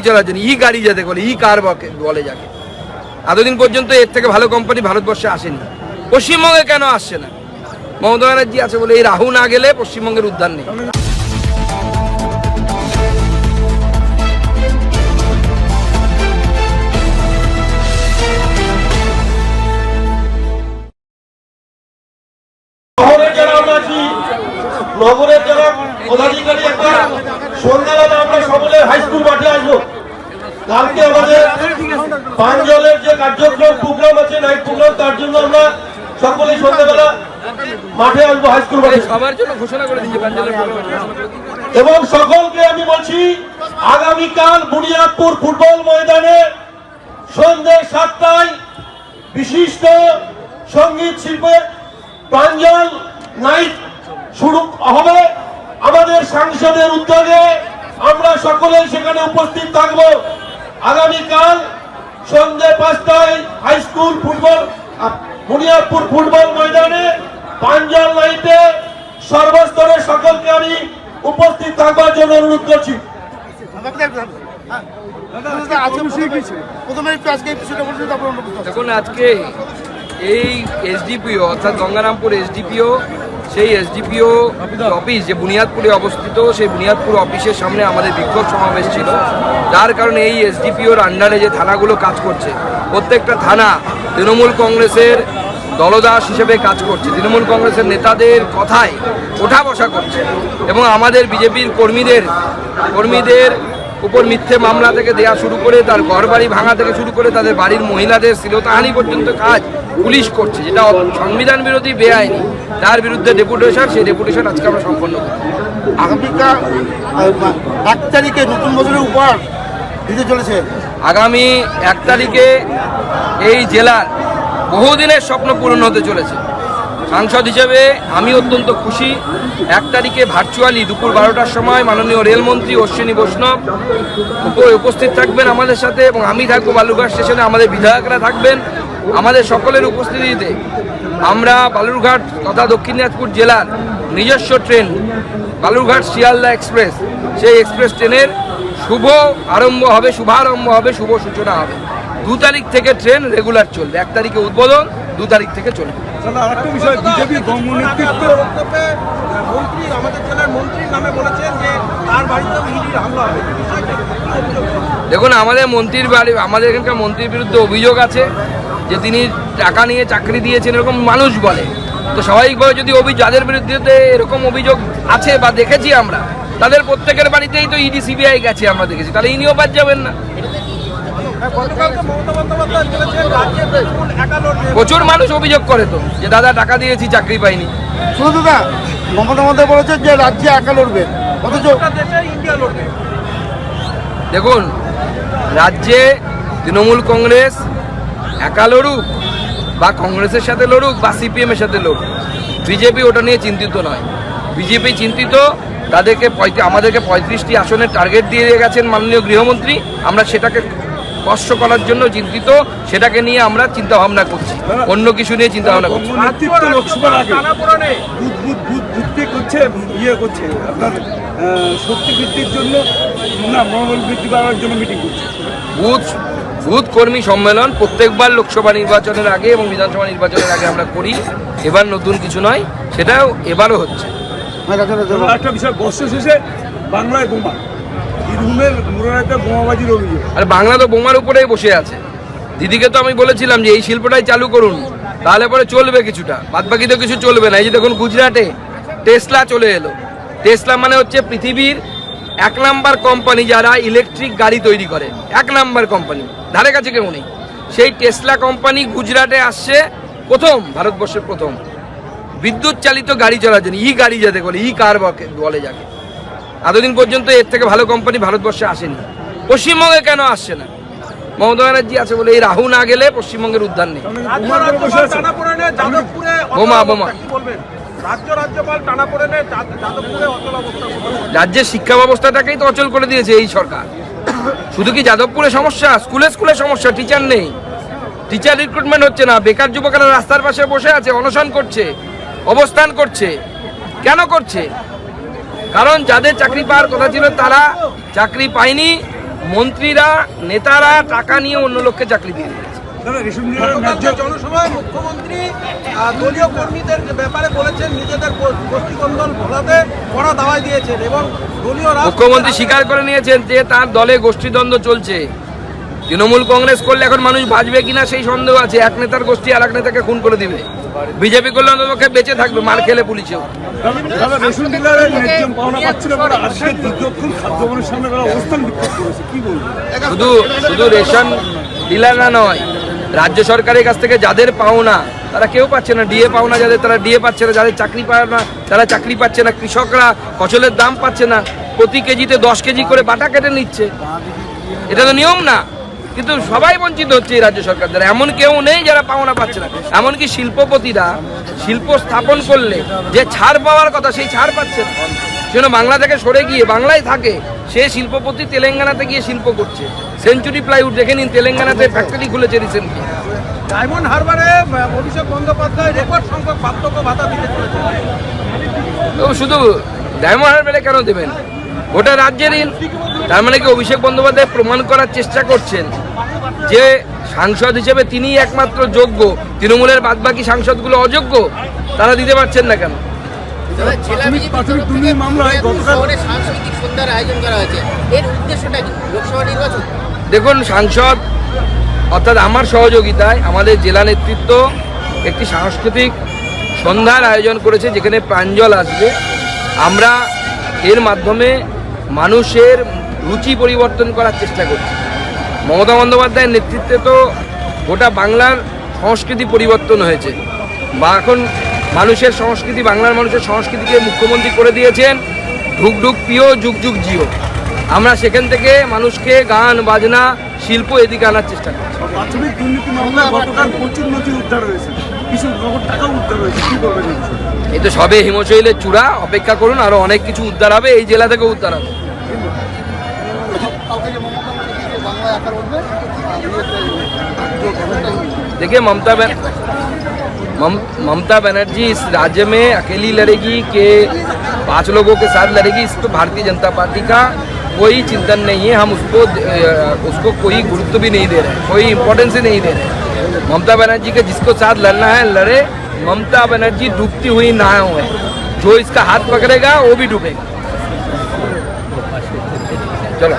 গাড়ি চলার জন্য, ই গাড়ি যাতে বলে, ই কার বলে যাকে। এতদিন পর্যন্ত এর থেকে ভালো কোম্পানি ভারতবর্ষে আসেনি। পশ্চিমবঙ্গে কেন আসছে না? মমতা ব্যানার্জি আছে বলে এই রাহু না গেলে পশ্চিমবঙ্গের উদ্ধার নেই। কালকে আমাদের পাঞ্জলের যে কার্যক্রম প্রোগ্রাম আছে নাইট প্রোগ্রাম তার জন্য আমরা সকলে সন্ধ্যাবেলা মাঠে আসব হাই স্কুল সবার জন্য ঘোষণা করে দিয়েছে এবং সকলকে আমি বলছি আগামীকাল বুনিয়াদপুর ফুটবল ময়দানে সন্ধ্যে সাতটায় বিশিষ্ট সংগীত শিল্পের প্রাঞ্জল নাইট শুরু হবে। আমাদের সাংসদের উদ্যোগে আমরা সকলেই সেখানে উপস্থিত থাকব। আগামীকাল সন্ধ্যে পাঁচটায় high school football ah, Buniadpur football ময়দানে প্রাঞ্জল নাইটে সর্বস্তরের সকলকে আমি উপস্থিত থাকবার জন্য অনুরোধ করছি। দেখুন আজকে এই এসডিপিও অর্থাৎ গঙ্গারামপুর এসডিপিও সেই এসডিপিও অফিস যে বুনিয়াদপুরে অবস্থিত, সেই বুনিয়াদপুর অফিসের সামনে আমাদের বিক্ষোভ সমাবেশ ছিল। যার কারণে এই এসডিপিওর আন্ডারে যে থানাগুলো কাজ করছে, প্রত্যেকটা থানা তৃণমূল কংগ্রেসের দলদাস হিসেবে কাজ করছে। তৃণমূল কংগ্রেসের নেতাদের কথায় ওঠা বসা করছে এবং আমাদের বিজেপির কর্মীদের কর্মীদের উপর মিথ্যে মামলা থেকে দেয়া শুরু করে, তার ঘর বাড়ি ভাঙা থেকে শুরু করে তাদের বাড়ির মহিলাদের শ্লীলতাহানি পর্যন্ত কাজ পুলিশ করছে যেটা সংবিধান বিরোধী বেআইনি তার বিরুদ্ধে ডেপুটেশন সেই ডেপুটেশন আজকে আমরা সম্পন্ন করি আগামীকাল এক তারিখে নতুন বছরের উপহার দিতে চলেছে। আগামী এক তারিখে এই জেলার বহুদিনের স্বপ্ন পূরণ হতে চলেছে। সাংসদ হিসেবে আমি অত্যন্ত খুশি। এক তারিখে ভার্চুয়ালি দুপুর বারোটার সময় মাননীয় রেলমন্ত্রী অশ্বিনী বৈষ্ণব উপ- উপস্থিত থাকবেন আমাদের সাথে এবং আমি থাকব বালুরঘাট স্টেশনে আমাদের বিধায়করা থাকবেন। আমাদের সকলের উপস্থিতিতে আমরা বালুরঘাট তথা দক্ষিণ দিনাজপুর জেলার নিজস্ব ট্রেন বালুরঘাট শিয়ালদা এক্সপ্রেস। সেই এক্সপ্রেস ট্রেনের শুভ আরম্ভ হবে শুভারম্ভ হবে শুভ সূচনা হবে। দু তারিখ থেকে ট্রেন রেগুলার চলবে। এক তারিখে উদ্বোধন দু তারিখ থেকে চলবে। তাহলে আরেকটা বিষয় বিজেপি বঙ্গ মন্ত্রী আমাদের জেলার মন্ত্রীর নামে বলেছেন যে তার বাড়িতে ইডির হামলা হবে। বিষয়টা কি? কি অভিযোগ? দেখুন আমাদের মন্ত্রীর বাড়ি আমাদের এখানকার মন্ত্রীর বিরুদ্ধে অভিযোগ আছে। যে তিনি টাকা নিয়ে চাকরি দিয়েছেন এরকম মানুষ বলে। তো স্বাভাবিকভাবে যদি অভি যাদের বিরুদ্ধে এরকম অভিযোগ আছে বা দেখেছি আমরা তাদের প্রত্যেকের বাড়িতেই তো ইডি সিবিআই গেছে আমরা দেখেছি। তাহলে ইনিও বাদ যাবেন না। রাজ্যে প্রচুর মানুষ অভিযোগ করে তো যে দাদা টাকা দিয়েছি চাকরি পাইনি। শুনুন দাদা মমতা বন্দ্যোপাধ্যায় বলেছে যে রাজ্যে একা লড়বে অথচ গোটা দেশে ইন্ডিয়া লড়বে। দেখুন রাজ্যে তৃণমূল কংগ্রেস একা লড়ুক বা কংগ্রেসের সাথে লড়ুক বা সিপিএমের সাথে লড়ুক বিজেপি ওটা নিয়ে চিন্তিত নয়। বিজেপি চিন্তিত তাদেরকে আমাদেরকে পঁয়ত্রিশটি আসনের টার্গেট দিয়ে গেছেন মাননীয় গৃহমন্ত্রী। আমরা সেটাকে স্পর্শ করার জন্য চিন্তিত সেটাকে নিয়ে আমরা চিন্তা ভাবনা করছি। অন্য কিছু নিয়ে চিন্তা ভাবনা করছি ইয়ে করছে শক্তি বৃদ্ধির জন্য না মনোবল বৃদ্ধি করার জন্য মিটিং করছে। বুথ বুথ কর্মী সম্মেলন প্রত্যেকবার লোকসভা নির্বাচনের আগে এবং বিধানসভা নির্বাচনের আগে আমরা করি। এবার নতুন কিছু নয় সেটাও এবারও হচ্ছে। একটা বিষয় বর্ষ শেষে বাংলায় বোমা। বীরভূমের মুরারাতে বোমাবাজির অভিযোগ। আর বাংলা তো বোমার উপরেই বসে আছে। দিদিকে তো আমি বলেছিলাম যে এই শিল্পটাই চালু করুন তাহলে পরে চলবে কিছুটা। বাদ বাকি তো কিছু চলবে না। এই যে দেখুন গুজরাটে টেসলা চলে এলো। টেসলা মানে হচ্ছে পৃথিবীর এক নাম্বার কোম্পানি যারা ইলেকট্রিক গাড়ি তৈরি করে এক নাম্বার কোম্পানি। ধারে কাছে কেউ নেই। সেই টেসলা কোম্পানি গুজরাটে আসছে প্রথম ভারতবর্ষের প্রথম। বিদ্যুৎ চালিত গাড়ি চলার জন্য ই গাড়ি যাতে বলে ই কার বকে- বলে যাকে। এতদিন পর্যন্ত এর থেকে ভালো কোম্পানি ভারতবর্ষে আসেনি। পশ্চিমবঙ্গে কেন আসছে না? মমতা ব্যানার্জি আছে বলে এই রাহু না গেলে পশ্চিমবঙ্গের উদ্ধার নেই। বোমা, বোমা। রাজ্যের শিক্ষা ব্যবস্থাটাকেই তো অচল করে দিয়েছে এই সরকার। শুধু কি যাদবপুরে সমস্যা? স্কুলে স্কুলে সমস্যা টিচার নেই। টিচার রিক্রুটমেন্ট হচ্ছে না, বেকার যুবকেরা রাস্তার পাশে বসে আছে, অনশন করছে, অবস্থান করছে। কেন করছে? কারণ যাদের চাকরি পাওয়ার কথা ছিল তারা চাকরি পায়নি, মন্ত্রীরা, নেতারা টাকা নিয়ে অন্য লোককে চাকরি দিয়ে জনসভায় মুখ্যমন্ত্রী আহ, দলীয় কর্মীদের ব্যাপারে বলেছেন নিজেদের গো- গোষ্ঠীকন্দল ভোলাতে কড়া দাওয়াই দিয়েছেন এবং দলীয় মুখ্যমন্ত্রী স্বীকার করে নিয়েছেন যে তার দলে গোষ্ঠীদ্বন্দ্ব চলছে। তৃণমূল কংগ্রেস করলে এখন মানুষ বাঁচবে কিনা সেই সন্দেহ আছে। এক নেতার গোষ্ঠী আর এক নেতাকে খুন করে দিবে। বিজেপি করলে অন্ততপক্ষে বেঁচে থাকবে মার খেলে পুলিশেও। শুধু শুধু রেশন ডিলাররা নয় রাজ্য সরকারের কাছ থেকে যাদের পাওনা, তারা কেউ পাচ্ছে না। ডিএ পাওনা যাদের, তারা ডিএ পাচ্ছে না। যাদের চাকরি পায় না, তারা চাকরি পাচ্ছে না। কৃষকরা ফসলের দাম পাচ্ছে না। প্রতি কেজিতে দশ কেজি করে বাটা কেটে নিচ্ছে। এটা তো নিয়ম না। কিন্তু সবাই বঞ্চিত হচ্ছে এই রাজ্য সরকার দ্বারা। এমন কেউ নেই যারা পাওনা পাচ্ছে না। এমনকি শিল্পপতিরা শিল্প স্থাপন করলে যে ছাড় পাওয়ার কথা, সেই ছাড় পাচ্ছে না। সেজন্য বাংলা থেকে সরে গিয়ে বাংলায় থাকে সে শিল্পপতি তেলেঙ্গানাতে গিয়ে শিল্প করছে। সেঞ্চুরি প্লাইউড দেখে নিন তেলেঙ্গানাতে ফ্যাক্টরি খুলেছে রিসেন্টলি ডায়মন্ড হারবারে অভিষেক বন্দ্যোপাধ্যায় রেকর্ড সংখ্যক বার্ধক্য ভাতা দিতে চলেছেন। তো শুধু ডায়মন্ড হারবারে কেন দেবেন? গোটা রাজ্যের তার মানে কি অভিষেক বন্দ্যোপাধ্যায় প্রমাণ করার চেষ্টা করছেন যে সাংসদ হিসেবে তিনিই একমাত্র যোগ্য তৃণমূলের বাদবাকি সাংসদগুলো অযোগ্য তারা দিতে পারছেন না কেন? জেলা প্রাথমিক তরফ মামলায় গতকাল- সাংস্কৃতিক সন্ধ্যার আয়োজন করা হয়েছে। এর উদ্দেশ্যটা কি? লোকসভা নির্বাচন? দেখুন সাংসদ অর্থাৎ আমার সহযোগিতায় আমাদের জেলা নেতৃত্ব একটি সাংস্কৃতিক সন্ধ্যার আয়োজন করেছে যেখানে প্রাঞ্জল আসবে। আমরা এর মাধ্যমে মানুষের রুচি পরিবর্তন করার চেষ্টা করছি। মমতা বন্দ্যোপাধ্যায়ের নেতৃত্বে তো গোটা বাংলার সংস্কৃতি পরিবর্তন হয়েছে। বা এখন মানুষের সংস্কৃতি বাংলার মানুষের সংস্কৃতিকে মুখ্যমন্ত্রী করে দিয়েছেন ঢুক ঢুক পিও যুগ যুগ জিও। আমরা সেখান থেকে মানুষকে গান বাজনা শিল্প এদিকে আনার চেষ্টা করছি। প্রাথমিক দুর্নীতি মামলায় গতকাল প্রচুর নথি উদ্ধার হয়েছে। কিছু নগদ টাকাও উদ্ধার হয়েছে। কি করবেন এই তো সবে হিমশৈলের চূড়া। অপেক্ষা করুন আরও অনেক কিছু উদ্ধার হবে। এই জেলা থেকেও উদ্ধার হবে। দেখে মমতা ব্যানার্জি ममता बनर्जी इस राज्य में अकेली लड़ेगी के पाँच लोगों के साथ लड़ेगी, इस पर भारतीय जनता पार्टी का कोई चिंतन नहीं है। हम उसको उसको कोई गुरुत्व भी नहीं दे रहे कोई इम्पोर्टेंस ही नहीं दे रहे ममता बनर्जी के जिसको साथ लड़ना है, लड़े, ममता बनर्जी डूबती हुई ना हुए जो इसका हाथ पकड़ेगा, वो भी डूबेगा। चलो।